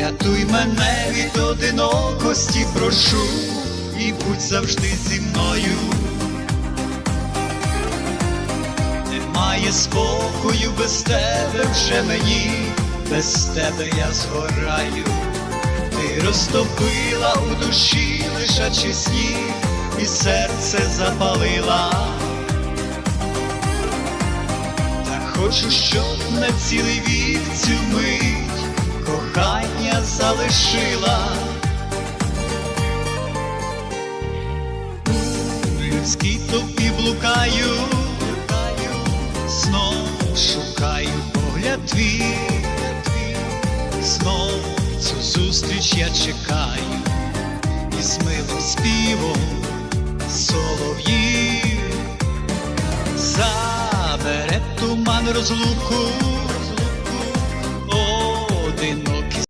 Врятуй мене від одинокості, прошу, і будь завжди зі мною. Немає спокою без тебе вже мені, без тебе я згораю. Ти розтопила у душі лишачи сніг, і серце запалила. Та хочу, щоб на цілий вік цю залишила. В людській тобі блукаю, знов шукаю погляд твій, знов цю зустріч я чекаю, і з милим співом солов'їв забере туман розлуку,